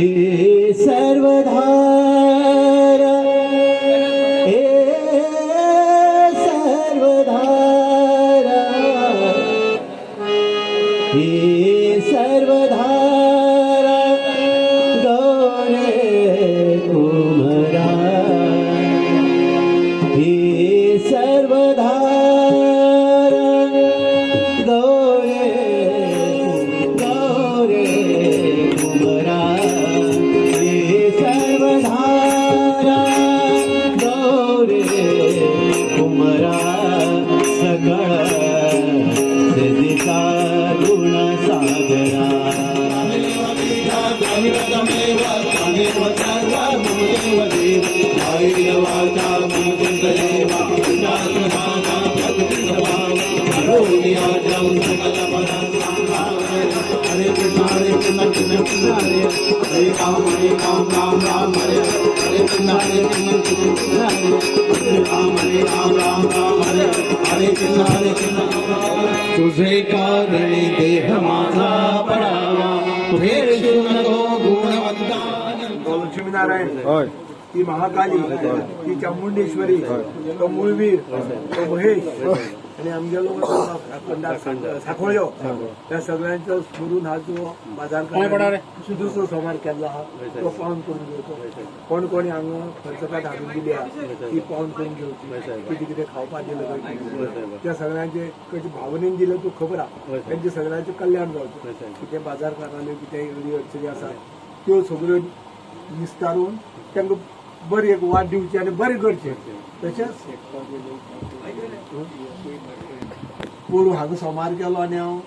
हे सर्वधार हे सर्वधार हे सर्वधार. हरे कृष्ण हरे कृष्ण कृष्ण कृष्ण हरे हरे राम हरे राम राम राम हरे हरे कृष्ण हरे कृष्ण कृष्ण कृष्ण हरे हरे राम हरे राम राम राम हरे हरे कृष्ण हरे कृष्ण तुझे कारणे देह माझा पडावा. तुझे लक्ष्मीनारायण ती महाकाली ती चामुंडेश्वरी तो मूळवीर तो महेश आणि आमच्या लोक साखोळ्यो. त्या सगळ्यांचं स्मरून हा जो बाजार दुसरो सोमार केला हा तो पावन करून घेवचो कोण कोणी हांगा खर्चकात हाडून दिली हा ती पावन करून घेवची कितें कितें खावपाक दिलं त्या सगळ्यांचे कशी भावनेन दिलं तू खबर आहा. त्यांचे सगळ्यांचे कल्याण जावचें कितें बाजार करताले कितें अडी अडचणी आसा त्यो सगळ्यो निस्तारून तांकां बरी एक वाट दिवची आनी बरें करचें तशेंच पोरू हांगा सोमार केलो आनी हांव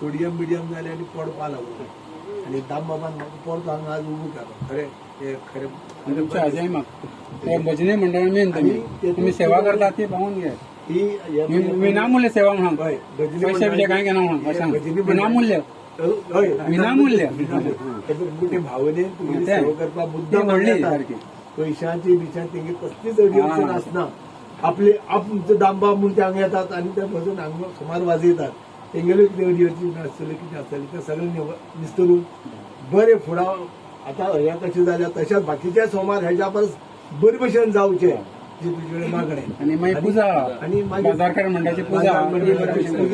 सोडियम बिडियम जालें आनी पडपा लागलो आनी दाम बाबान म्हाका परत हांगा आज उबो केलो. खरें हे खरें. मग. त्या भजनी मंडळान मेन तुम्ही. तुम्ही सेवा करता ती पाहून घ्या. ही विनामूल्य सेवा म्हणून भजनी पैसे बिशे काय घेणार म्हणून? हे मंडळ- विनामूल्य विनामूल्य. मोठे भावनेन तुमी ते- सेवा करपाक ती मुद्दाम व्हडली येतात. सारकी. पयशांची बिशां तेंगे कसलीच अडी अडचण. आसना आपले आमचे दामबाब म्हूण ते हांगा येतात आनी ते बसून हांगा समार वाजयतात तेंगेल्यो कितें अडी अडचण आसतल्यो कितें आसतलें ते सगळें निस्तरून बरे फुडां आतां हे कशें जाल्या तशेंच बाकीचे सोमार हेज्या परस बरे भशेन जावचे जी तुजे कडेन मागणें. आणि मागीर पुजा आनी मागीर पूजा.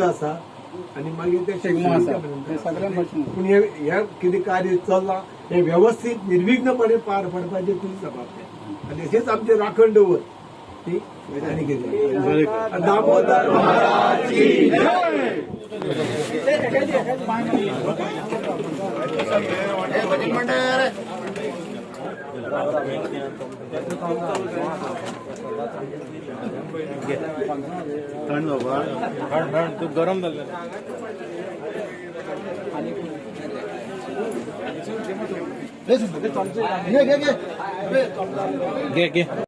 आसा आनी मागीर ते शिगमो आसा पर्यंत हे सगळें भशेन पूण हे हे कितें कार्य चल्लां हे व्यवस्थीत निर्विघ्नपणे पार पडपाचें तुजी जबाबदारी आनी अशेंच आमचें राखण दवर ती आनी थंड दामोदर महाराज की जय. घे घे